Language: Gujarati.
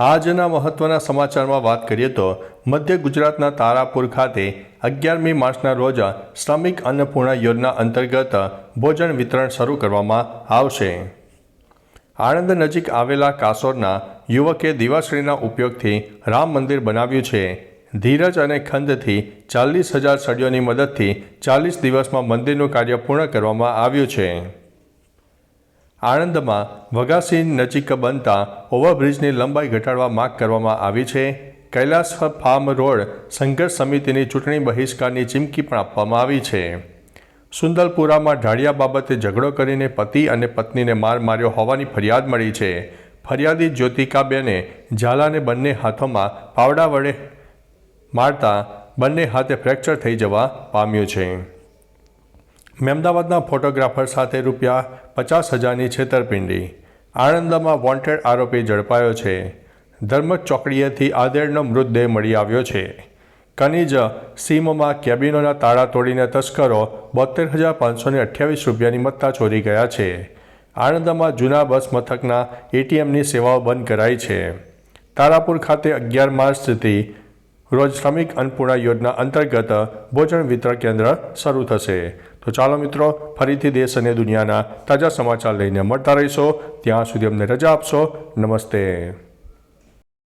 આજના મહત્વના સમાચારમાં વાત કરીએ તો મધ્ય ગુજરાતના તારાપુર ખાતે અગિયારમી માર્ચના રોજ શ્રમિક અન્નપૂર્ણા યોજના અંતર્ગત ભોજન વિતરણ શરૂ કરવામાં આવશે. આણંદ નજીક આવેલા કાસોરના યુવકે દિવાશ્રીના ઉપયોગથી રામ મંદિર બનાવ્યું છે. ધીરજ અને ખંડથી ચાલીસ હજાર સળીઓની મદદથી ચાલીસ દિવસમાં મંદિરનું કાર્ય પૂર્ણ કરવામાં આવ્યું છે. આણંદમાં વગાસીન નજીક બનતા ઓવરબ્રિજની લંબાઈ ઘટાડવા માગ કરવામાં આવી છે. કૈલાસ ફાર્મ રોડ સંઘર્ષ સમિતિની ચૂંટણી બહિષ્કારની ચીમકી પણ આપવામાં આવી છે. સુંદરપુરામાં ઢાળિયા બાબતે ઝઘડો કરીને પતિ અને પત્નીને માર માર્યો હોવાની ફરિયાદ મળી છે. ફરિયાદી જ્યોતિકાબેને ઝાલાને બંને હાથોમાં પાવડા વડે મારતા બંને હાથે ફ્રેક્ચર થઈ જવા પામ્યું છે. મહેમદાવાદના ફોટોગ્રાફર સાથે રૂપિયા પચાસ હજારની છેતરપિંડી. આણંદમાં વોન્ટેડ આરોપી ઝડપાયો છે. ધર્મ ચોકડીએથી આદેડનો મૃતદેહ મળી આવ્યો છે. કનીજ સીમમાં કેબિનોના તાળા તોડીને તસ્કરો બોતેર હજાર પાંચસો અઠ્યાવીસ રૂપિયાની મત્તા ચોરી ગયા છે. આણંદમાં જૂના બસ મથકના એટીએમની સેવાઓ બંધ કરાઈ છે. તારાપુર ખાતે અગિયાર માર્ચથી રોજ શ્રમિક અન્નપૂર્ણા યોજના અંતર્ગત ભોજન વિતરણ કેન્દ્ર શરૂ થશે. તો ચાલો મિત્રો, ફરીથી દેશ અને દુનિયાના તાજા સમાચાર લઈને મળતા રહીશો. ત્યાં સુધી અમને રજા આપશો. નમસ્તે.